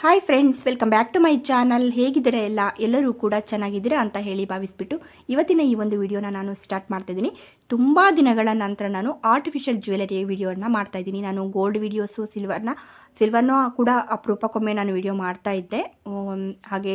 Hi friends welcome back to my channel ಹೇಗಿದ್ದೀರಾ ಎಲ್ಲ? ಎಲ್ಲರೂ ಕೂಡ ಚೆನ್ನಾಗಿದ್ದೀರಾ ಅಂತ ಹೇಳಿ ಭಾವಿಸ್ಬಿಟ್ಟು ಇವತ್ತಿನ ಈ ಒಂದು ವಿಡಿಯೋನ ನಾನು ಸ್ಟಾರ್ಟ್ ಮಾಡ್ತಾ ಇದ್ದೀನಿ. ತುಂಬ ದಿನಗಳ ನಂತರ ನಾನು ಆರ್ಟಿಫಿಷಿಯಲ್ ಜ್ಯುವೆಲರಿ ವಿಡಿಯೋನ ಮಾಡ್ತಾ ಇದ್ದೀನಿ. ನಾನು ಗೋಲ್ಡ್ ವಿಡಿಯೋಸು ಸಿಲ್ವರ್ನ ಸಿಲ್ವರ್ನ ಕೂಡ ಅಪರೂಪಕ್ಕೊಮ್ಮೆ ನಾನು ವಿಡಿಯೋ ಮಾಡ್ತಾ ಇದ್ದೆ. ಹಾಗೆ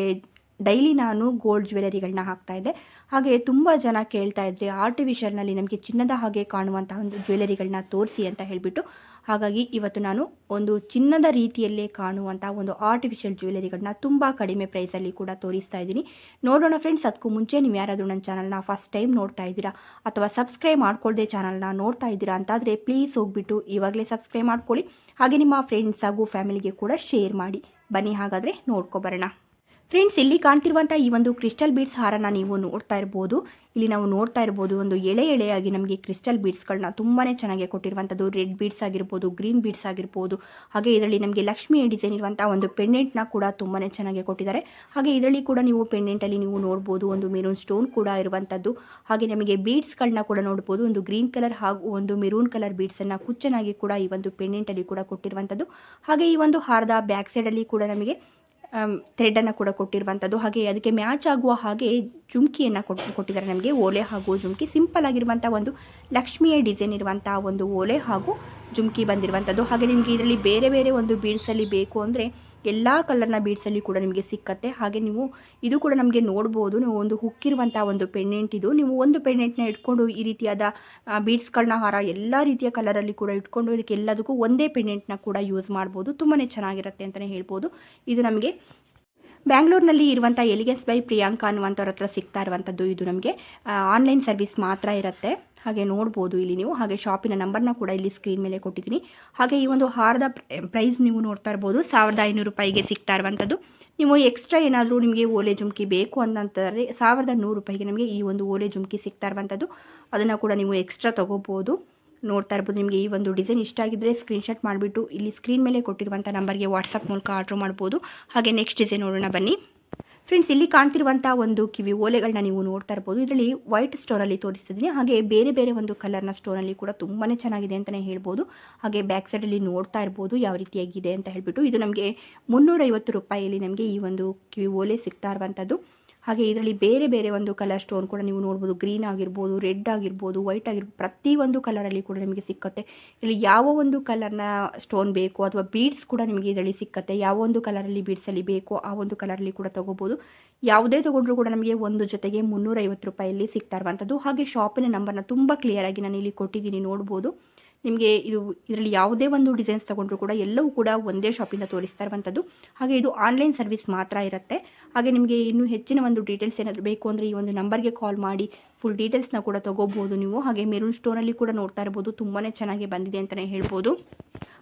ಡೈಲಿ ನಾನು ಗೋಲ್ಡ್ ಜ್ಯುವೆಲರಿಗಳನ್ನ ಹಾಕ್ತಾ ಇದ್ದೆ. ಹಾಗೆ ತುಂಬ ಜನ ಕೇಳ್ತಾ ಇದ್ರಿ ಆರ್ಟಿಫಿಷಿಯಲ್ನಲ್ಲಿ ನಮಗೆ ಚಿನ್ನದ ಹಾಗೆ ಕಾಣುವಂತಹ ಒಂದು ಜ್ಯುವೆಲರಿಗಳನ್ನ ತೋರಿಸಿ ಅಂತ ಹೇಳಿಬಿಟ್ಟು ಹಾಗಾಗಿ ಇವತ್ತು ನಾನು ಒಂದು ಚಿನ್ನದ ರೀತಿಯಲ್ಲೇ ಕಾಣುವಂಥ ಒಂದು ಆರ್ಟಿಫಿಷಿಯಲ್ ಜ್ಯುವೆಲರಿಗಳನ್ನ ತುಂಬ ಕಡಿಮೆ ಪ್ರೈಸಲ್ಲಿ ಕೂಡ ತೋರಿಸ್ತಾ ಇದ್ದೀನಿ. ನೋಡೋಣ ಫ್ರೆಂಡ್ಸ್ ಅದಕ್ಕೂ ಮುಂಚೆ ನೀವು ಯಾರಾದರೂ ನನ್ನ ಚಾನಲ್ನ ಫಸ್ಟ್ ಟೈಮ್ ನೋಡ್ತಾ ಇದ್ದೀರಾ ಅಥವಾ ಸಬ್ಸ್ಕ್ರೈಬ್ ಮಾಡ್ಕೊಳ್ಳದೆ ಚಾನಲ್ನ ನೋಡ್ತಾ ಇದ್ದೀರಾ ಅಂತಾದರೆ ಪ್ಲೀಸ್ ಹೋಗ್ಬಿಟ್ಟು ಇವಾಗಲೇ ಸಬ್ಸ್ಕ್ರೈಬ್ ಮಾಡ್ಕೊಳ್ಳಿ. ಹಾಗೆ ನಿಮ್ಮ ಫ್ರೆಂಡ್ಸ್ ಹಾಗೂ ಫ್ಯಾಮಿಲಿಗೆ ಕೂಡ ಶೇರ್ ಮಾಡಿ. ಬನ್ನಿ ಹಾಗಾದರೆ ನೋಡ್ಕೊಬರೋಣ ಫ್ರೆಂಡ್ಸ್ ಇಲ್ಲಿ ಕಾಣ್ತಿರುವಂಥ ಈ ಒಂದು ಕ್ರಿಸ್ಟಲ್ ಬೀಡ್ಸ್ ಹಾರನ ನೀವು ನೋಡ್ತಾ ಇರ್ಬೋದು. ಇಲ್ಲಿ ನಾವು ನೋಡ್ತಾ ಇರ್ಬೋದು ಒಂದು ಎಳೆ ಎಳೆಯಾಗಿ ನಮಗೆ ಕ್ರಿಸ್ಟಲ್ ಬೀಡ್ಸ್ಗಳನ್ನ ತುಂಬಾ ಚೆನ್ನಾಗಿ ಕೊಟ್ಟಿರುವಂಥದ್ದು ರೆಡ್ ಬೀಡ್ಸ್ ಆಗಿರ್ಬೋದು ಗ್ರೀನ್ ಬೀಡ್ಸ್ ಆಗಿರ್ಬೋದು. ಹಾಗೆ ಇದರಲ್ಲಿ ನಮಗೆ ಲಕ್ಷ್ಮಿ ಡಿಸೈನ್ ಇರುವಂಥ ಒಂದು ಪೆಂಡೆಂಟ್ನ ಕೂಡ ತುಂಬಾ ಚೆನ್ನಾಗಿ ಕೊಟ್ಟಿದ್ದಾರೆ. ಹಾಗೆ ಇದರಲ್ಲಿ ಕೂಡ ನೀವು ಪೆಂಡೆಂಟಲ್ಲಿ ನೀವು ನೋಡ್ಬೋದು ಒಂದು ಮೆರೂನ್ ಸ್ಟೋನ್ ಕೂಡ ಇರುವಂಥದ್ದು ಹಾಗೆ ನಮಗೆ ಬೀಡ್ಸ್ಗಳನ್ನ ಕೂಡ ನೋಡ್ಬೋದು. ಒಂದು ಗ್ರೀನ್ ಕಲರ್ ಹಾಗೂ ಒಂದು ಮೆರೂನ್ ಕಲರ್ ಬೀಡ್ಸನ್ನು ಕುಚ್ಚನಾಗಿ ಕೂಡ ಈ ಒಂದು ಪೆಂಡೆಂಟಲ್ಲಿ ಕೂಡ ಕೊಟ್ಟಿರುವಂಥದ್ದು ಹಾಗೆ ಈ ಒಂದು ಹಾರದ ಬ್ಯಾಕ್ ಸೈಡಲ್ಲಿ ಕೂಡ ನಮಗೆ ಥ್ರೆಡನ್ನು ಕೂಡ ಕೊಟ್ಟಿರುವಂಥದ್ದು ಹಾಗೆ ಅದಕ್ಕೆ ಮ್ಯಾಚ್ ಆಗುವ ಹಾಗೆ ಜುಮ್ಕಿಯನ್ನು ಕೊಟ್ಟು ಕೊಟ್ಟಿದ್ದಾರೆ ನಮಗೆ. ಓಲೆ ಹಾಗೂ ಜುಮ್ಕಿ. ಸಿಂಪಲ್ ಆಗಿರುವಂಥ ಒಂದು ಲಕ್ಷ್ಮಿಯ ಡಿಸೈನ್ ಇರುವಂಥ ಒಂದು ಓಲೆ ಹಾಗೂ ಜುಮ್ಕಿ ಬಂದಿರುವಂಥದ್ದು ಹಾಗೆ ನಿಮಗೆ ಇದರಲ್ಲಿ ಬೇರೆ ಬೇರೆ ಒಂದು ಬೀಡ್ಸಲ್ಲಿ ಬೇಕು ಅಂದರೆ ಎಲ್ಲ ಕಲರ್ನ ಬೀಡ್ಸಲ್ಲಿ ಕೂಡ ನಿಮಗೆ ಸಿಕ್ಕತ್ತೆ. ಹಾಗೆ ನೀವು ಇದು ಕೂಡ ನಮಗೆ ನೋಡ್ಬೋದು. ನೀವು ಒಂದು ಹುಕ್ಕಿರುವಂಥ ಒಂದು ಪೆಂಡೆಂಟ್ ಇದು. ನೀವು ಒಂದು ಪೆಂಡೆಂಟ್ನ ಇಟ್ಕೊಂಡು ಈ ರೀತಿಯಾದ ಬೀಡ್ಸ್ಗಳನ್ನ ಹಾರ ಎಲ್ಲ ರೀತಿಯ ಕಲರಲ್ಲಿ ಕೂಡ ಇಟ್ಕೊಂಡು ಇದಕ್ಕೆ ಎಲ್ಲದಕ್ಕೂ ಒಂದೇ ಪೆಂಡೆಂಟ್ನ ಕೂಡ ಯೂಸ್ ಮಾಡ್ಬೋದು. ತುಂಬಾ ಚೆನ್ನಾಗಿರುತ್ತೆ ಅಂತಲೇ ಹೇಳ್ಬೋದು. ಇದು ನಮಗೆ ಬ್ಯಾಂಗ್ಳೂರಿನಲ್ಲಿ ಇರುವಂಥ ಎಲಿಗೆನ್ಸ್ ಬೈ ಪ್ರಿಯಾಂಕಾ ಅನ್ನುವಂಥವ್ರ ಹತ್ರ ಸಿಗ್ತಾ ಇರುವಂಥದ್ದು ಇದು ನಮಗೆ. ಆನ್ಲೈನ್ ಸರ್ವಿಸ್ ಮಾತ್ರ ಇರುತ್ತೆ. ಹಾಗೆ ನೋಡ್ಬೋದು ಇಲ್ಲಿ ನೀವು. ಹಾಗೆ ಶಾಪಿನ ನಂಬರ್ನ ಕೂಡ ಇಲ್ಲಿ ಸ್ಕ್ರೀನ್ ಮೇಲೆ ಕೊಟ್ಟಿದ್ದೀನಿ. ಹಾಗೆ ಈ ಒಂದು ಹಾರದ ಪ್ರೈಸ್ ನೀವು ನೋಡ್ತಾ ಇರ್ಬೋದು. ಸಾವಿರದ ಐನೂರು ರೂಪಾಯಿಗೆ ಸಿಗ್ತಾ ಇರುವಂಥದ್ದು ನೀವು ಎಕ್ಸ್ಟ್ರಾ ಏನಾದರೂ ನಿಮಗೆ ಓಲೆ ಜುಮ್ಕಿ ಬೇಕು ಅಂತಂದರೆ ಸಾವಿರದ ನೂರು ರೂಪಾಯಿಗೆ ನಮಗೆ ಈ ಒಂದು ಓಲೆ ಜುಮ್ಕಿ ಸಿಗ್ತಾ ಇರುವಂಥದ್ದು ಅದನ್ನು ಕೂಡ ನೀವು ಎಕ್ಸ್ಟ್ರಾ ತೊಗೋಬೋದು. ನೋಡ್ತಾ ಇರ್ಬೋದು ನಿಮಗೆ ಈ ಒಂದು ಡಿಸೈನ್ ಇಷ್ಟ ಆಗಿದ್ದರೆ ಸ್ಕ್ರೀನ್ಶಾಟ್ ಮಾಡಿಬಿಟ್ಟು ಇಲ್ಲಿ ಸ್ಕ್ರೀನ್ ಮೇಲೆ ಕೊಟ್ಟಿರುವಂಥ ನಂಬರ್ಗೆ ವಾಟ್ಸಪ್ ಮೂಲಕ ಆರ್ಡ್ರ್ ಮಾಡ್ಬೋದು. ಹಾಗೆ ನೆಕ್ಸ್ಟ್ ಡಿಸೈನ್ ನೋಡೋಣ ಬನ್ನಿ. ಫ್ರೆಂಡ್ಸ್ ಇಲ್ಲಿ ಕಾಣ್ತಿರುವಂತಹ ಒಂದು ಕಿವಿ ಓಲೆಗಳನ್ನ ನೀವು ನೋಡ್ತಾ ಇರ್ಬೋದು. ಇದರಲ್ಲಿ ವೈಟ್ ಸ್ಟೋನಲ್ಲಿ ತೋರಿಸ್ತಿದ್ದೀನಿ ಹಾಗೆ ಬೇರೆ ಬೇರೆ ಒಂದು ಕಲರ್ನ ಸ್ಟೋನಲ್ಲಿ ಕೂಡ ತುಂಬಾನೇ ಚೆನ್ನಾಗಿದೆ ಅಂತಾನೆ ಹೇಳ್ಬೋದು. ಹಾಗೆ ಬ್ಯಾಕ್ ಸೈಡಲ್ಲಿ ನೋಡ್ತಾ ಇರ್ಬೋದು ಯಾವ ರೀತಿಯಾಗಿದೆ ಅಂತ ಹೇಳ್ಬಿಟ್ಟು. ಇದು ನಮಗೆ ಮುನ್ನೂರೈವತ್ತು ರೂಪಾಯಿಯಲ್ಲಿ ನಮಗೆ ಈ ಒಂದು ಕಿವಿ ಓಲೆ ಸಿಗ್ತಾ ಇರುವಂಥದ್ದು ಹಾಗೆ ಇದರಲ್ಲಿ ಬೇರೆ ಬೇರೆ ಒಂದು ಕಲರ್ ಸ್ಟೋನ್ ಕೂಡ ನೀವು ನೋಡ್ಬೋದು. ಗ್ರೀನ್ ಆಗಿರ್ಬೋದು ರೆಡ್ ಆಗಿರ್ಬೋದು ವೈಟ್ ಆಗಿರ್ಬೋದು ಪ್ರತಿಯೊಂದು ಕಲರಲ್ಲಿ ಕೂಡ ನಿಮಗೆ ಸಿಕ್ಕತ್ತೆ. ಇಲ್ಲಿ ಯಾವ ಒಂದು ಕಲರ್ನ ಸ್ಟೋನ್ ಬೇಕು ಅಥವಾ ಬೀಡ್ಸ್ ಕೂಡ ನಿಮಗೆ ಇದರಲ್ಲಿ ಸಿಕ್ಕತ್ತೆ, ಯಾವ ಒಂದು ಕಲರಲ್ಲಿ ಬೀಡ್ಸಲ್ಲಿ ಬೇಕೋ ಆ ಒಂದು ಕಲರಲ್ಲಿ ಕೂಡ ತೊಗೋಬೋದು. ಯಾವುದೇ ತೊಗೊಂಡ್ರೂ ಕೂಡ ನಮಗೆ ಒಂದು ಜೊತೆಗೆ ಮುನ್ನೂರೈವತ್ತು ರೂಪಾಯಲ್ಲಿ ಸಿಗ್ತಾ ಇರುವಂಥದ್ದು. ಹಾಗೆ ಶಾಪಿನ ನಂಬರ್ನ ತುಂಬ ಕ್ಲಿಯರಾಗಿ ನಾನು ಇಲ್ಲಿ ಕೊಟ್ಟಿದ್ದೀನಿ ನೋಡ್ಬೋದು. ನಿಮಗೆ ಇದು ಇದರಲ್ಲಿ ಯಾವುದೇ ಒಂದು ಡಿಸೈನ್ಸ್ ತೊಗೊಂಡ್ರೂ ಕೂಡ ಎಲ್ಲವೂ ಕೂಡ ಒಂದೇ ಶಾಪಿಂದ ತೋರಿಸ್ತಾ ಇರುವಂಥದ್ದು. ಹಾಗೆ ಇದು ಆನ್ಲೈನ್ ಸರ್ವಿಸ್ ಮಾತ್ರ ಇರುತ್ತೆ. ಹಾಗೆ ನಿಮಗೆ ಇನ್ನೂ ಹೆಚ್ಚಿನ ಒಂದು ಡೀಟೇಲ್ಸ್ ಏನಾದರೂ ಬೇಕು ಅಂದರೆ ಈ ಒಂದು ನಂಬರ್ಗೆ ಕಾಲ್ ಮಾಡಿ ಫುಲ್ ಡೀಟೇಲ್ಸ್ನ ಕೂಡ ತೊಗೋಬೋದು ನೀವು. ಹಾಗೆ ಮೆರೂನ್ ಸ್ಟೋನಲ್ಲಿ ಕೂಡ ನೋಡ್ತಾ ಇರ್ಬೋದು ತುಂಬಾ ಚೆನ್ನಾಗಿ ಬಂದಿದೆ ಅಂತಲೇ ಹೇಳ್ಬೋದು.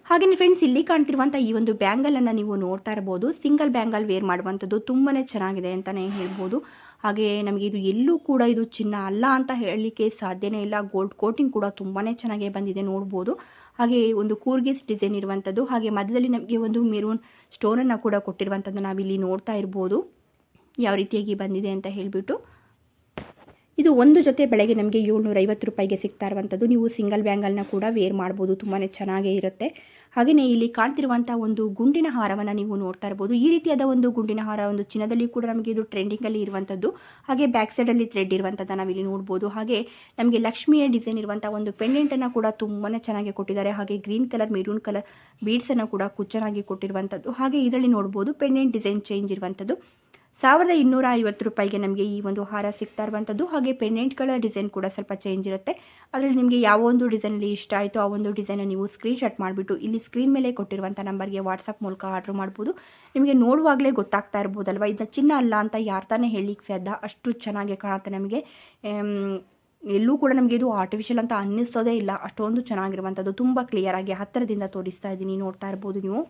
ಹಾಗೆ ಫ್ರೆಂಡ್ಸ್ ಇಲ್ಲಿ ಕಾಣ್ತಿರುವಂಥ ಈ ಒಂದು ಬ್ಯಾಂಗಲನ್ನು ನೀವು ನೋಡ್ತಾ ಇರ್ಬೋದು. ಸಿಂಗಲ್ ಬ್ಯಾಂಗಲ್ ವೇರ್ ಮಾಡುವಂಥದ್ದು ತುಂಬಾ ಚೆನ್ನಾಗಿದೆ ಅಂತಲೇ ಹೇಳ್ಬೋದು. ಹಾಗೆ ನಮಗೆ ಇದು ಎಲ್ಲೂ ಕೂಡ ಇದು ಚಿನ್ನ ಅಲ್ಲ ಅಂತ ಹೇಳಲಿಕ್ಕೆ ಸಾಧ್ಯನೇ ಇಲ್ಲ. ಗೋಲ್ಡ್ ಕೋಟಿಂಗ್ ಕೂಡ ತುಂಬಾ ಚೆನ್ನಾಗಿ ಬಂದಿದೆ ನೋಡ್ಬೋದು. ಹಾಗೆ ಒಂದು ಕೂರ್ಗಿಸ್ ಡಿಸೈನ್ ಇರುವಂಥದ್ದು. ಹಾಗೆ ಮಧ್ಯದಲ್ಲಿ ನಮಗೆ ಒಂದು ಮೆರೂನ್ ಸ್ಟೋನನ್ನು ಕೂಡ ಕೊಟ್ಟಿರುವಂಥದ್ದು ನಾವಿಲ್ಲಿ ನೋಡ್ತಾ ಇರ್ಬೋದು. ಯಾವ ರೀತಿಯಾಗಿ ಬಂದಿದೆ ಅಂತ ಹೇಳಿಬಿಟ್ಟು ಇದು ಒಂದು ಜೊತೆ ಬೆಳಗ್ಗೆ ನಮಗೆ ಏಳ್ನೂರ ಐವತ್ತು ರೂಪಾಯಿಗೆ ಸಿಗ್ತಾ ಇರುವಂಥದ್ದು. ನೀವು ಸಿಂಗಲ್ ಬ್ಯಾಂಗಲ್ನ ಕೂಡ ವೇರ್ ಮಾಡ್ಬೋದು ತುಂಬಾ ಚೆನ್ನಾಗೇ ಇರುತ್ತೆ. ಹಾಗೆಯೇ ಇಲ್ಲಿ ಕಾಣ್ತಿರುವಂಥ ಒಂದು ಗುಂಡಿನ ಹಾರವನ್ನು ನೀವು ನೋಡ್ತಾ ಇರ್ಬೋದು. ಈ ರೀತಿಯಾದ ಒಂದು ಗುಂಡಿನ ಹಾರ ಒಂದು ಚಿನ್ನದಲ್ಲಿ ಕೂಡ ನಮಗೆ ಇದು ಟ್ರೆಂಡಿಂಗಲ್ಲಿ ಇರುವಂಥದ್ದು. ಹಾಗೆ ಬ್ಯಾಕ್ ಸೈಡಲ್ಲಿ ಥ್ರೆಡ್ ಇರುವಂಥದ್ದು ನಾವಿಲ್ಲಿ ನೋಡ್ಬೋದು. ಹಾಗೆ ನಮಗೆ ಲಕ್ಷ್ಮಿಯ ಡಿಸೈನ್ ಇರುವಂಥ ಒಂದು ಪೆಂಡೆಂಟನ್ನು ಕೂಡ ತುಂಬಾ ಚೆನ್ನಾಗಿ ಕೊಟ್ಟಿದ್ದಾರೆ. ಹಾಗೆ ಗ್ರೀನ್ ಕಲರ್ ಮೆರೂನ್ ಕಲರ್ ಬೀಡ್ಸನ್ನು ಕೂಡ ಕುಚ್ಚನಾಗಿ ಕೊಟ್ಟಿರುವಂಥದ್ದು. ಹಾಗೆ ಇದರಲ್ಲಿ ನೋಡ್ಬೋದು ಪೆಂಡೆಂಟ್ ಡಿಸೈನ್ ಚೇಂಜ್ ಇರುವಂಥದ್ದು. ಸಾವಿರದ ಇನ್ನೂರ ಐವತ್ತು ರೂಪಾಯಿಗೆ ನಮಗೆ ಈ ಒಂದು ಹಾರ ಸಿಗ್ತಾ ಇರುವಂಥದ್ದು. ಹಾಗೆ ಪೆಂಡೆಂಟ್ಗಳ ಡಿಸೈನ್ ಕೂಡ ಸ್ವಲ್ಪ ಚೇಂಜ್ ಇರುತ್ತೆ. ಅದರಲ್ಲಿ ನಿಮಗೆ ಯಾವ ಒಂದು ಡಿಸೈನಲ್ಲಿ ಇಷ್ಟ ಆಯಿತು ಆ ಒಂದು ಡಿಸೈನ ನೀವು ಸ್ಕ್ರೀನ್ಶಾಟ್ ಮಾಡಿಬಿಟ್ಟು ಇಲ್ಲಿ ಸ್ಕ್ರೀನ್ ಮೇಲೆ ಕೊಟ್ಟಿರುವಂಥ ನಂಬರ್ಗೆ ವಾಟ್ಸಪ್ ಮೂಲಕ ಆರ್ಡ್ರ್ ಮಾಡ್ಬೋದು. ನಿಮಗೆ ನೋಡುವಾಗಲೇ ಗೊತ್ತಾಗ್ತಾ ಇರ್ಬೋದಲ್ವ? ಇದನ್ನ ಚಿನ್ನ ಅಲ್ಲ ಅಂತ ಯಾರು ತಾನೇ ಹೇಳಲಿಕ್ಕೆ ಸಾಧ್ಯ? ಅಷ್ಟು ಚೆನ್ನಾಗಿ ಕಾಣುತ್ತೆ ನಮಗೆ. ಎಲ್ಲೂ ಕೂಡ ನಮಗೆ ಇದು ಆರ್ಟಿಫಿಷಿಯಲ್ ಅಂತ ಅನ್ನಿಸೋದೇ ಇಲ್ಲ. ಅಷ್ಟೊಂದು ಚೆನ್ನಾಗಿರುವಂಥದ್ದು. ತುಂಬ ಕ್ಲಿಯರಾಗಿ ಹತ್ತಿರದಿಂದ ತೋರಿಸ್ತಾ ಇದ್ದೀನಿ. ನೋಡ್ತಾ ಇರ್ಬೋದು ನೀವು.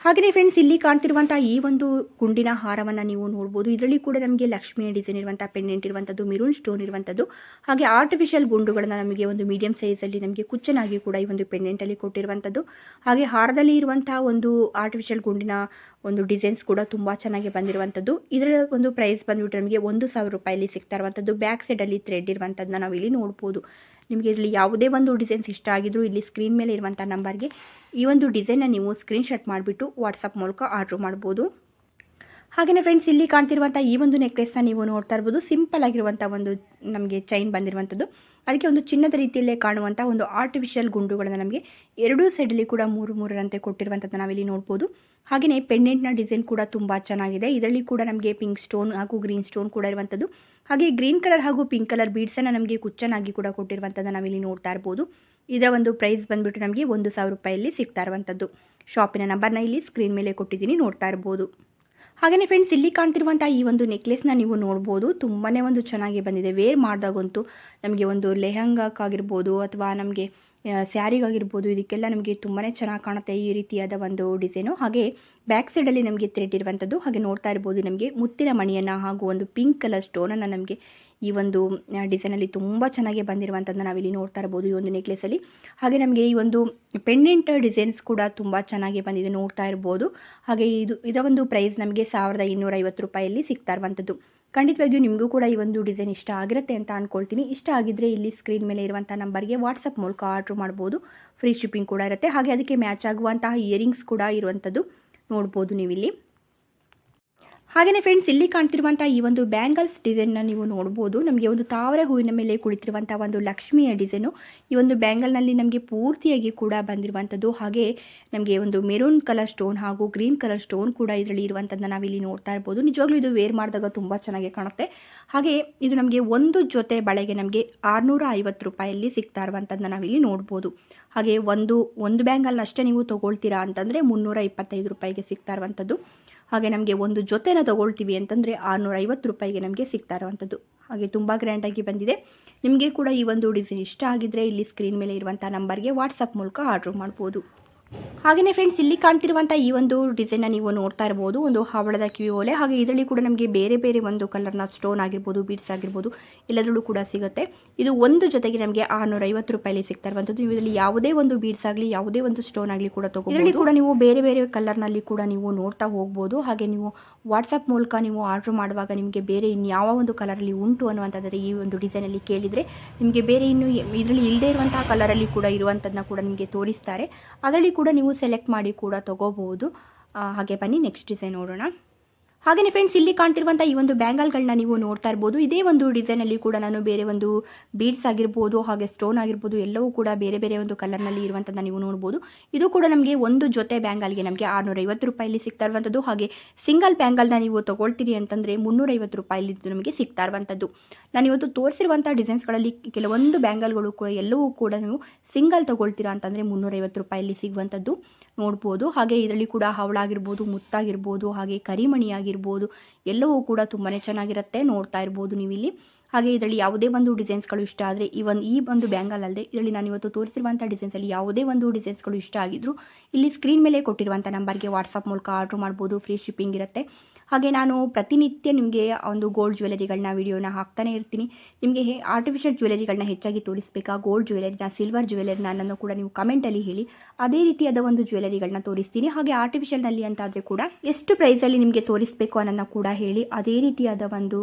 ಹಾಗೆಯೇ ಫ್ರೆಂಡ್ಸ್ ಇಲ್ಲಿ ಕಾಣ್ತಿರುವಂಥ ಈ ಒಂದು ಗುಂಡಿನ ಹಾರವನ್ನು ನೀವು ನೋಡ್ಬೋದು. ಇದರಲ್ಲಿ ಕೂಡ ನಮಗೆ ಲಕ್ಷ್ಮಿಯ ಡಿಸೈನ್ ಇರುವಂಥ ಪೆಂಡೆಂಟ್ ಇರುವಂಥದ್ದು ಮಿರೂನ್ ಸ್ಟೋನ್ ಇರುವಂಥದ್ದು ಹಾಗೆ ಆರ್ಟಿಫಿಷಿಯಲ್ ಗುಂಡುಗಳನ್ನು ನಮಗೆ ಒಂದು ಮೀಡಿಯಂ ಸೈಜಲ್ಲಿ ನಮಗೆ ಕುಚ್ಚನಾಗಿ ಕೂಡ ಈ ಒಂದು ಪೆಂಡೆಂಟಲ್ಲಿ ಕೊಟ್ಟಿರುವಂಥದ್ದು ಹಾಗೆ ಹಾರದಲ್ಲಿ ಇರುವಂಥ ಒಂದು ಆರ್ಟಿಫಿಷಿಯಲ್ ಗುಂಡಿನ ಒಂದು ಡಿಸೈನ್ಸ್ ಕೂಡ ತುಂಬ ಚೆನ್ನಾಗಿ ಬಂದಿರುವಂಥದ್ದು ಇದರ ಒಂದು ಪ್ರೈಸ್ ಬಂದುಬಿಟ್ಟು ನಮಗೆ ಒಂದು ಸಾವಿರ ರೂಪಾಯಲ್ಲಿ ಸಿಗ್ತಾ ಇರುವಂಥದ್ದು ಬ್ಯಾಕ್ ಸೈಡಲ್ಲಿ ಥ್ರೆಡ್ ಇರುವಂಥದ್ದನ್ನ ನಾವು ಇಲ್ಲಿ ನೋಡ್ಬೋದು. ನಿಮಗೆ ಇದರಲ್ಲಿ ಯಾವುದೇ ಒಂದು ಡಿಸೈನ್ಸ್ ಇಷ್ಟ ಆಗಿದ್ರು ಇಲ್ಲಿ ಸ್ಕ್ರೀನ್ ಮೇಲೆ ಇರುವಂಥ ನಂಬರ್ಗೆ ಈ ಒಂದು ಡಿಸೈನ್ನ ನೀವು ಸ್ಕ್ರೀನ್ಶಾಟ್ ಮಾಡಿಬಿಟ್ಟು ವಾಟ್ಸಪ್ ಮೂಲಕ ಆರ್ಡ್ರ್ ಮಾಡ್ಬೋದು. ಹಾಗೆಯೇ ಫ್ರೆಂಡ್ಸ್ ಇಲ್ಲಿ ಕಾಣ್ತಿರುವಂಥ ಈ ಒಂದು ನೆಕ್ಲೆಸ್ನ ನೀವು ನೋಡ್ತಾ ಇರ್ಬೋದು. ಸಿಂಪಲ್ ಆಗಿರುವಂಥ ಒಂದು ನಮಗೆ ಚೈನ್ ಬಂದಿರುವಂಥದ್ದು ಅದಕ್ಕೆ ಒಂದು ಚಿನ್ನದ ರೀತಿಯಲ್ಲೇ ಕಾಣುವಂಥ ಒಂದು ಆರ್ಟಿಫಿಷಿಯಲ್ ಗುಂಡುಗಳನ್ನು ನಮಗೆ ಎರಡೂ ಸೈಡಲ್ಲಿ ಕೂಡ ಮೂರು ಮೂರರಂತೆ ಕೊಟ್ಟಿರುವಂಥದ್ದು ನಾವಿಲ್ಲಿ ನೋಡ್ಬೋದು. ಹಾಗೆಯೇ ಪೆಂಡೆಂಟ್ನ ಡಿಸೈನ್ ಕೂಡ ತುಂಬ ಚೆನ್ನಾಗಿದೆ. ಇದರಲ್ಲಿ ಕೂಡ ನಮಗೆ ಪಿಂಕ್ ಸ್ಟೋನ್ ಹಾಗೂ ಗ್ರೀನ್ ಸ್ಟೋನ್ ಕೂಡ ಇರುವಂಥದ್ದು ಹಾಗೆ ಗ್ರೀನ್ ಕಲರ್ ಹಾಗೂ ಪಿಂಕ್ ಕಲರ್ ಬೀಡ್ಸನ್ನು ನಮಗೆ ಕುಚ್ಚನಾಗಿ ಕೂಡ ಕೊಟ್ಟಿರುವಂಥದ್ದು ನಾವಿಲ್ಲಿ ನೋಡ್ತಾ ಇರ್ಬೋದು. ಇದರ ಒಂದು ಪ್ರೈಸ್ ಬಂದುಬಿಟ್ಟು ನಮಗೆ ಒಂದು ಸಾವಿರ ರೂಪಾಯಲ್ಲಿ ಸಿಗ್ತಾ ಇರುವಂಥದ್ದು ಶಾಪಿನ ನಂಬರ್ನ ಇಲ್ಲಿ ಸ್ಕ್ರೀನ್ ಮೇಲೆ ಕೊಟ್ಟಿದ್ದೀನಿ, ನೋಡ್ತಾ ಇರ್ಬೋದು. ಹಾಗೆಯೇ ಫ್ರೆಂಡ್ಸ್ ಇಲ್ಲಿ ಕಾಣ್ತಿರುವಂಥ ಈ ಒಂದು ನೆಕ್ಲೆಸ್ನ ನೀವು ನೋಡ್ಬೋದು. ತುಂಬಾ ಒಂದು ಚೆನ್ನಾಗಿ ಬಂದಿದೆ. ವೇರ್ ಮಾಡಿದಾಗಂತೂ ನಮಗೆ ಒಂದು ಲೆಹಂಗಾಕ್ಕಾಗಿರ್ಬೋದು ಅಥವಾ ನಮಗೆ ಸ್ಯಾರಿಗಾಗಿರ್ಬೋದು ಇದಕ್ಕೆಲ್ಲ ನಮಗೆ ತುಂಬಾ ಚೆನ್ನಾಗಿ ಕಾಣುತ್ತೆ ಈ ರೀತಿಯಾದ ಒಂದು ಡಿಸೈನು. ಹಾಗೆ ಬ್ಯಾಕ್ ಸೈಡಲ್ಲಿ ನಮಗೆ ಥ್ರೆಡ್ ಇರುವಂಥದ್ದು ಹಾಗೆ ನೋಡ್ತಾ ಇರ್ಬೋದು ನಮಗೆ ಮುತ್ತಿನ ಮಣಿಯನ್ನು ಹಾಗೂ ಒಂದು ಪಿಂಕ್ ಕಲರ್ ಸ್ಟೋನನ್ನು ನಮಗೆ ಈ ಒಂದು ಡಿಸೈನಲ್ಲಿ ತುಂಬ ಚೆನ್ನಾಗಿ ಬಂದಿರುವಂಥದ್ದನ್ನ ನಾವಿಲ್ಲಿ ನೋಡ್ತಾ ಇರ್ಬೋದು ಈ ಒಂದು ನೆಕ್ಲೆಸಲ್ಲಿ ಹಾಗೆ ನಮಗೆ ಈ ಒಂದು ಪೆಂಡೆಂಟ್ ಡಿಸೈನ್ಸ್ ಕೂಡ ತುಂಬ ಚೆನ್ನಾಗಿ ಬಂದಿದೆ ನೋಡ್ತಾ ಇರ್ಬೋದು. ಹಾಗೆ ಇದು, ಇದರ ಒಂದು ಪ್ರೈಸ್ ನಮಗೆ ಸಾವಿರದ ರೂಪಾಯಲ್ಲಿ ಸಿಗ್ತಾ ಇರುವಂಥದ್ದು ಖಂಡಿತವಾಗಿಯೂ ನಿಮಗೂ ಕೂಡ ಈ ಒಂದು ಡಿಸೈನ್ ಇಷ್ಟ ಆಗಿರುತ್ತೆ ಅಂತ ಅಂದ್ಕೊಳ್ತೀನಿ ಇಷ್ಟ ಆಗಿದ್ದರೆ ಇಲ್ಲಿ ಸ್ಕ್ರೀನ್ ಮೇಲೆ ಇರುವಂಥ ನಂಬರ್ಗೆ ವಾಟ್ಸಪ್ ಮೂಲಕ ಆರ್ಡ್ರ್ ಮಾಡ್ಬೋದು. ಫ್ರೀ ಶಿಪ್ಪಿಂಗ್ ಕೂಡ ಇರುತ್ತೆ. ಹಾಗೆ ಅದಕ್ಕೆ ಮ್ಯಾಚ್ ಆಗುವಂತಹ ಇಯರಿಂಗ್ಸ್ ಕೂಡ ಇರುವಂಥದ್ದು ನೋಡ್ಬೋದು ನೀವಿಲ್ಲಿ. ಹಾಗೆಯೇ ಫ್ರೆಂಡ್ಸ್ ಇಲ್ಲಿ ಕಾಣ್ತಿರುವಂಥ ಈ ಒಂದು ಬ್ಯಾಂಗಲ್ಸ್ ಡಿಸೈನ್ನ ನೀವು ನೋಡ್ಬೋದು. ನಮಗೆ ಒಂದು ತಾವರೆ ಹೂವಿನ ಮೇಲೆ ಕುಳಿತಿರುವಂಥ ಒಂದು ಲಕ್ಷ್ಮಿಯ ಡಿಸೈನು ಈ ಒಂದು ಬ್ಯಾಂಗಲ್ನಲ್ಲಿ ನಮಗೆ ಪೂರ್ತಿಯಾಗಿ ಕೂಡ ಬಂದಿರುವಂಥದ್ದು ಹಾಗೆ ನಮಗೆ ಒಂದು ಮೆರೂನ್ ಕಲರ್ ಸ್ಟೋನ್ ಹಾಗೂ ಗ್ರೀನ್ ಕಲರ್ ಸ್ಟೋನ್ ಕೂಡ ಇದರಲ್ಲಿ ಇರುವಂಥದ್ದನ್ನ ನಾವಿಲ್ಲಿ ನೋಡ್ತಾ ಇರ್ಬೋದು. ನಿಜವಾಗ್ಲೂ ಇದು ವೇರ್ ಮಾಡಿದಾಗ ತುಂಬ ಚೆನ್ನಾಗಿ ಕಾಣುತ್ತೆ. ಹಾಗೆ ಇದು ನಮಗೆ ಒಂದು ಜೊತೆ ಬಳೆಗೆ ನಮಗೆ ಆರುನೂರ ಐವತ್ತು ರೂಪಾಯಲ್ಲಿ ಸಿಗ್ತಾ ಇರುವಂಥದ್ದನ್ನ ನಾವಿಲ್ಲಿ ನೋಡ್ಬೋದು. ಹಾಗೆ ಒಂದು ಒಂದು ಬ್ಯಾಂಗಲ್ನ ಅಷ್ಟೇ ನೀವು ತೊಗೊಳ್ತೀರಾ ಅಂತಂದರೆ ಮುನ್ನೂರ ಇಪ್ಪತ್ತೈದು ರೂಪಾಯಿಗೆ ಸಿಗ್ತಾ ಇರುವಂಥದ್ದು ಹಾಗೆ ನಮಗೆ ಒಂದು ಜೊತೆನ ತಗೊಳ್ತೀವಿ ಅಂತಂದರೆ ಆರುನೂರ ಐವತ್ತು ರೂಪಾಯಿಗೆ ನಮಗೆ ಸಿಗ್ತಾ ಇರುವಂಥದ್ದು. ಹಾಗೆ ತುಂಬ ಗ್ರ್ಯಾಂಡಾಗಿ ಬಂದಿದೆ. ನಿಮಗೆ ಕೂಡ ಈ ಒಂದು ಡಿಸೈನ್ ಇಷ್ಟ ಆಗಿದ್ದರೆ ಇಲ್ಲಿ ಸ್ಕ್ರೀನ್ ಮೇಲೆ ಇರುವಂಥ ನಂಬರ್ಗೆ ವಾಟ್ಸಪ್ ಮೂಲಕ ಆರ್ಡ್ರ್ ಮಾಡ್ಬೋದು. ಹಾಗೆಯೇ ಫ್ರೆಂಡ್ಸ್ ಇಲ್ಲಿ ಕಾಣ್ತಿರುವಂಥ ಈ ಒಂದು ಡಿಸೈನ್ನ ನೀವು ನೋಡ್ತಾ ಇರ್ಬೋದು. ಒಂದು ಹವಳದ ಕಿವಿ ಓಲೆ, ಹಾಗೆ ಇದರಲ್ಲಿ ಕೂಡ ನಮಗೆ ಬೇರೆ ಬೇರೆ ಒಂದು ಕಲರ್ನ ಸ್ಟೋನ್ ಆಗಿರ್ಬೋದು ಬೀಡ್ಸ್ ಆಗಿರ್ಬೋದು, ಎಲ್ಲದರಲ್ಲೂ ಕೂಡ ಸಿಗುತ್ತೆ. ಇದು ಒಂದು ಜೊತೆಗೆ ನಮಗೆ ಆರುನೂರ ಐವತ್ತು ರೂಪಾಯಲ್ಲಿ ಸಿಗ್ತಾ ಇರುವಂಥದ್ದು. ನೀವು ಇದರಲ್ಲಿ ಯಾವುದೇ ಒಂದು ಬೀಡ್ಸ್ ಆಗಲಿ, ಯಾವುದೇ ಒಂದು ಸ್ಟೋನ್ ಆಗಲಿ ಕೂಡ ತಗೋಬೋದು. ಕೂಡ ನೀವು ಬೇರೆ ಬೇರೆ ಕಲರ್ನಲ್ಲಿ ಕೂಡ ನೀವು ನೋಡ್ತಾ ಹೋಗ್ಬೋದು. ಹಾಗೆ ನೀವು ವಾಟ್ಸಪ್ ಮೂಲಕ ನೀವು ಆರ್ಡ್ರ್ ಮಾಡುವಾಗ ನಿಮಗೆ ಬೇರೆ ಇನ್ಯಾವ ಒಂದು ಕಲರಲ್ಲಿ ಉಂಟು ಅನ್ನುವಂಥದ್ದರೆ ಈ ಒಂದು ಡಿಸೈನಲ್ಲಿ ಕೇಳಿದರೆ ನಿಮಗೆ ಬೇರೆ ಇನ್ನು ಇದರಲ್ಲಿ ಇಲ್ಲದೇ ಇರುವಂತಹ ಕಲರಲ್ಲಿ ಕೂಡ ಇರುವಂಥದ್ದನ್ನ ಕೂಡ ನಿಮಗೆ ತೋರಿಸ್ತಾರೆ. ಅದರಲ್ಲಿ ಕೂಡ ನೀವು ಸೆಲೆಕ್ಟ್ ಮಾಡಿ ಕೂಡ ತೊಗೋಬೋದು ಹಾಗೆ ಬನ್ನಿ ನೆಕ್ಸ್ಟ್ ಡಿಸೈನ್ ನೋಡೋಣ. ಹಾಗೆಯೇ ಫ್ರೆಂಡ್ಸ್ ಇಲ್ಲಿ ಕಾಣ್ತಿರುವಂಥ ಈ ಒಂದು ಬ್ಯಾಂಗಲ್ಗಳನ್ನ ನೀವು ನೋಡ್ತಾ ಇರ್ಬೋದು. ಇದೇ ಒಂದು ಡಿಸೈನಲ್ಲಿ ಕೂಡ ನಾನು ಬೇರೆ ಒಂದು ಬೀಡ್ಸ್ ಆಗಿರ್ಬೋದು, ಹಾಗೆ ಸ್ಟೋನ್ ಆಗಿರ್ಬೋದು, ಎಲ್ಲವೂ ಕೂಡ ಬೇರೆ ಬೇರೆ ಒಂದು ಕಲರ್ನಲ್ಲಿ ಇರುವಂಥದ್ದನ್ನ ನೀವು ನೋಡ್ಬೋದು. ಇದು ಕೂಡ ನಮಗೆ ಒಂದು ಜೊತೆ ಬ್ಯಾಂಗಲ್ಗೆ ನಮಗೆ ಆರುನೂರೈವತ್ತು ರೂಪಾಯಿಲಿ ಸಿಗ್ತಾ ಇರುವಂಥದ್ದು ಹಾಗೆ ಸಿಂಗಲ್ ಬ್ಯಾಂಗಲ್ನ ನೀವು ತೊಗೊಳ್ತೀರಿ ಅಂತಂದರೆ ಮುನ್ನೂರೈವತ್ತು ರೂಪಾಯಿಲಿ ನಮಗೆ ಸಿಗ್ತಾ ಇರುವಂಥದ್ದು ನಾನು ಇವತ್ತು ತೋರಿಸಿರುವಂಥ ಡಿಸೈನ್ಸ್ಗಳಲ್ಲಿ ಕೆಲವೊಂದು ಬ್ಯಾಂಗಲ್ಗಳು ಕೂಡ ಎಲ್ಲವೂ ಕೂಡ ನೀವು ಸಿಂಗಲ್ ತೊಗೊಳ್ತೀರಾ ಅಂತಂದರೆ ಮುನ್ನೂರೈವತ್ತು ರೂಪಾಯಲ್ಲಿ ಸಿಗುವಂಥದ್ದು ನೋಡ್ಬೋದು. ಹಾಗೆ ಇದರಲ್ಲಿ ಕೂಡ ಹವಳಾಗಿರ್ಬೋದು, ಮುತ್ತಾಗಿರ್ಬೋದು, ಹಾಗೆ ಕರಿಮಣಿ ಆಗಿರ್ಬೋದು ಎಲ್ಲವೂ ಕೂಡ ತುಂಬಾ ಚೆನ್ನಾಗಿರುತ್ತೆ ನೋಡ್ತಾ ಇರ್ಬೋದು ನೀವಿಲ್ಲಿ. ಹಾಗೆ ಇದರಲ್ಲಿ ಯಾವುದೇ ಒಂದು ಡಿಸೈನ್ಸ್ಗಳು ಇಷ್ಟ ಆದರೆ ಈ ಒಂದು ಈ ಒಂದು ಬ್ಯಾಂಗಲ್ ಅಲ್ಲದೆ ಇದರಲ್ಲಿ ನಾನು ಇವತ್ತು ತೋರಿಸಿರುವಂಥ ಡಿಸೈನ್ಸಲ್ಲಿ ಯಾವುದೇ ಒಂದು ಡಿಸೈನ್ಸ್ಗಳು ಇಷ್ಟ ಆಗಿದ್ರು ಇಲ್ಲಿ ಸ್ಕ್ರೀನ್ ಮೇಲೆ ಕೊಟ್ಟಿರುವಂಥ ನಂಬರ್ಗೆ ವಾಟ್ಸಪ್ ಮೂಲಕ ಆರ್ಡ್ರ್ ಮಾಡ್ಬೋದು ಫ್ರೀ ಶಿಪ್ಪಿಂಗ್ ಇರುತ್ತೆ. ಹಾಗೆ ನಾನು ಪ್ರತಿನಿತ್ಯ ನಿಮಗೆ ಒಂದು ಗೋಲ್ಡ್ ಜ್ಯುವೆಲರಿಗಳನ್ನ ವಿಡಿಯೋನ ಹಾಕ್ತಾನೆ ಇರ್ತೀನಿ. ನಿಮಗೆ ಆರ್ಟಿಫಿಷಿಯಲ್ ಜ್ಯುವೆಲರಿಗಳನ್ನ ಹೆಚ್ಚಾಗಿ ತೋರಿಸ್ಬೇಕಾ? ಗೋಲ್ಡ್ ಜ್ಯುವೆಲರಿನ ಸಿಲ್ವರ್ ಜ್ಯುವೆಲರಿನ ನನ್ನನ್ನು ಕೂಡ ನೀವು ಕಮೆಂಟಲ್ಲಿ ಹೇಳಿ. ಅದೇ ರೀತಿಯಾದ ಒಂದು ಜ್ಯುವೆಲರಿಗಳನ್ನ ತೋರಿಸ್ತೀನಿ. ಹಾಗೆ ಆರ್ಟಿಫಿಷಿಯಲ್ನಲ್ಲಿ ಅಂತಾದರೆ ಕೂಡ ಎಷ್ಟು ಪ್ರೈಸಲ್ಲಿ ನಿಮಗೆ ತೋರಿಸಬೇಕು ಅನ್ನೋದನ್ನ ಕೂಡ ಹೇಳಿ. ಅದೇ ರೀತಿಯಾದ ಒಂದು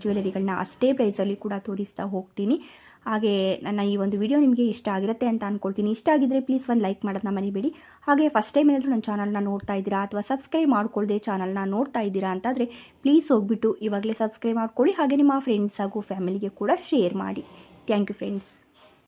ಜ್ಯುವೆಲರಿಗಳನ್ನ ಅಷ್ಟೇ ಪ್ರೈಸಲ್ಲಿ ಕೂಡ ತೋರಿಸ್ತಾ ಹೋಗ್ತೀನಿ. ಹಾಗೆ ನನ್ನ ಈ ಒಂದು ವಿಡಿಯೋ ನಿಮಗೆ ಇಷ್ಟ ಆಗಿರುತ್ತೆ ಅಂತ ಅಂದ್ಕೊಳ್ತೀನಿ ಇಷ್ಟ ಆಗಿದ್ದರೆ ಪ್ಲೀಸ್ ಒಂದು ಲೈಕ್ ಮಾಡೋದನ್ನ ಮರಿಬೇಡಿ. ಹಾಗೆ ಫಸ್ಟ್ ಟೈಮ್ ಏನಾದರೂ ನನ್ನ ಚಾನಲ್ನ ನೋಡ್ತಾ ಇದ್ದೀರಾ ಅಥವಾ ಸಬ್ಸ್ಕ್ರೈಬ್ ಮಾಡ್ಕೊಳ್ಳದೆ ಚಾನಲ್ನ ನೋಡ್ತಾ ಇದ್ದೀರಾ ಅಂತಾದರೆ ಪ್ಲೀಸ್ ಹೋಗ್ಬಿಟ್ಟು ಇವಾಗಲೇ ಸಬ್ಸ್ಕ್ರೈಬ್ ಮಾಡ್ಕೊಳ್ಳಿ. ಹಾಗೆ ನಿಮ್ಮ ಫ್ರೆಂಡ್ಸ್ ಹಾಗೂ ಫ್ಯಾಮಿಲಿಗೆ ಕೂಡ ಶೇರ್ ಮಾಡಿ. Thank you friends